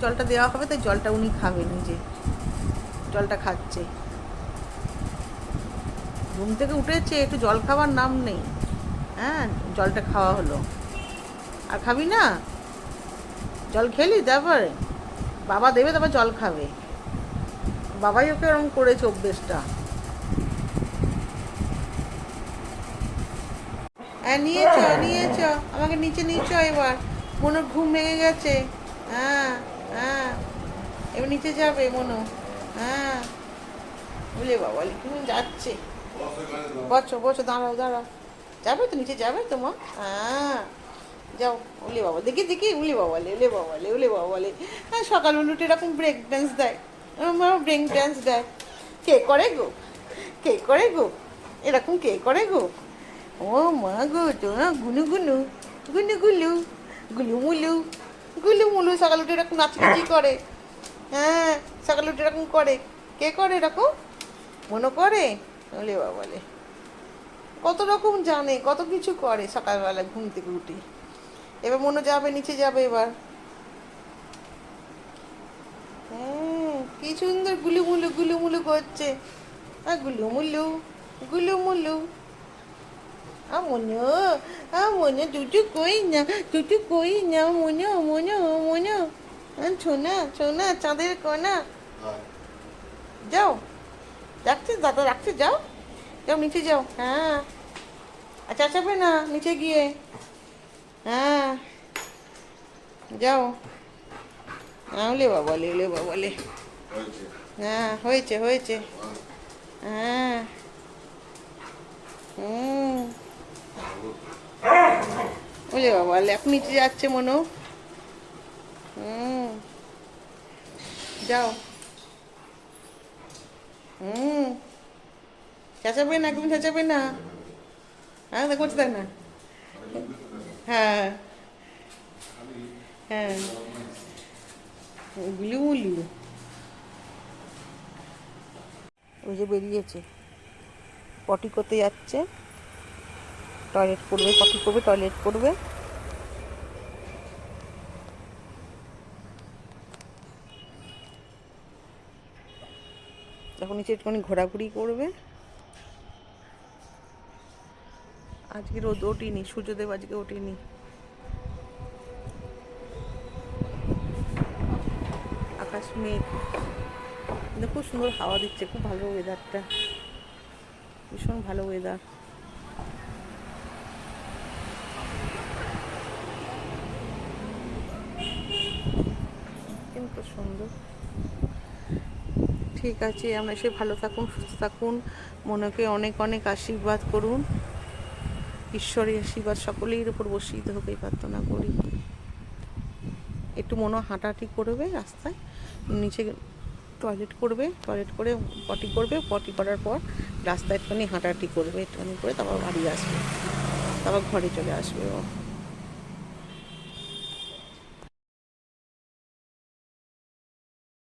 জলটা দেওয়া হবে, তাই জলটা উনি খাবে নিজে। জলটা খাচ্ছে। ঘুম থেকে উঠেছে, একটু জল খাওয়ার নাম নেই। হ্যাঁ জলটা খাওয়া হলো। আর খাবি না? জল খেলি, তারপরে বাবা দেবে, তারপর জল খাবে। বাবাই ওকে ওরকম করেছে অভ্যেসটা। হ্যাঁ নিয়েছ নিয়েছ আমাকে নিচে নিয়েছ এবার। মনে ঘুম ভেঙে গেছে। হ্যাঁ। হ্যাঁ এবার নিচে যাবে মনো। হ্যাঁ। বলে বাবা তুমি যাচ্ছে। বসো বসো, দাঁড়াও দাঁড়াও। যাবে তো, নিচে যাবে তো, মা? হ্যাঁ। যাও উলে বাবা, দেখি দেখি উলে বাবা লে উলে বাবা লে উলে বাবা লে। হ্যাঁ সকাল উঠে এরকম ব্রেক ড্যান্স দেয়। আমার ব্রেক ড্যান্স দেয়। কে করে গো? কে করে গো? এরকম কে করে গো? ও মা গো, তোরা গুনু গুনু গুনু গুলু গুলু মুলু। গুলু মুলু সকাল উঠে এরকম নাচানাচি করে। হ্যাঁ সকাল উঠে এরকম করে। কে করে এরকম? মনে করে? বলে বাবালে কত রকম জানে, কত কিছু করে সকালবেলা ঘুম থেকে উঠে। এবার মনে যাবে, নিচে যাবে এবার। হ্যাঁ কি সুন্দর গুলুমুলু গুলুমুলু করছে। আর গুলুমুলু গুলুমুলু আ মনে আ মনে দুটু কই না দুটু কই না মনে মনে মনে ছোনা ছোনা চাঁদের কোনা যাও রাখছিস দাদা রাখছিস যাও যাও নিচে যাও হ্যাঁ আচ্ছা চাপে না নিচে গিয়ে হ্যাঁ যাও হ্যাঁ লে বাবা লে বাবা লে হ্যাঁ হয়েছে হয়েছে হ্যাঁ হুম ওলে বাবা লে এখন নিচে যাচ্ছে মনো। হুম, যাও। হুম, চেঁচাবে না, একদম চেঁচাবে না। হ্যাঁ দেখো তাই না? হ্যাঁ হ্যাঁ। গুলি মুলি। ওই যে বেরিয়েছে পটি করতে যাচ্ছে। টয়লেট করবে, পটি করবে, টয়লেট করবে। তখন নিচে একটুখানি ঘোরাঘুরি করবে। আজকে রোদ ওঠেনি, সূর্যদেব আজকে ওঠেনি। আকাশ মেঘ। খুব সুন্দর হাওয়া দিচ্ছে, খুব ভালো ওয়েদারটা ভীষণ ভালো ওয়েদার কিন্তু সুন্দর। ঠিক আছে, আমরা সে ভালো থাকুন, সুস্থ থাকুন, মনকে অনেক অনেক আশীর্বাদ করুন। ঈশ্বরের আশীর্বাদ সকলের উপর বসিত হোক প্রার্থনা করি। একটু মনে হাঁটাহাঁটি করবে রাস্তায়, নিচে টয়লেট করবে টয়লেট করে পটি করবে পটি করার পর রাস্তায় একটুখানি হাঁটাহাঁটি করবে, একটুখানি করে তারপর বাড়ি আসবে, তারপর ঘরে চলে আসবে ও।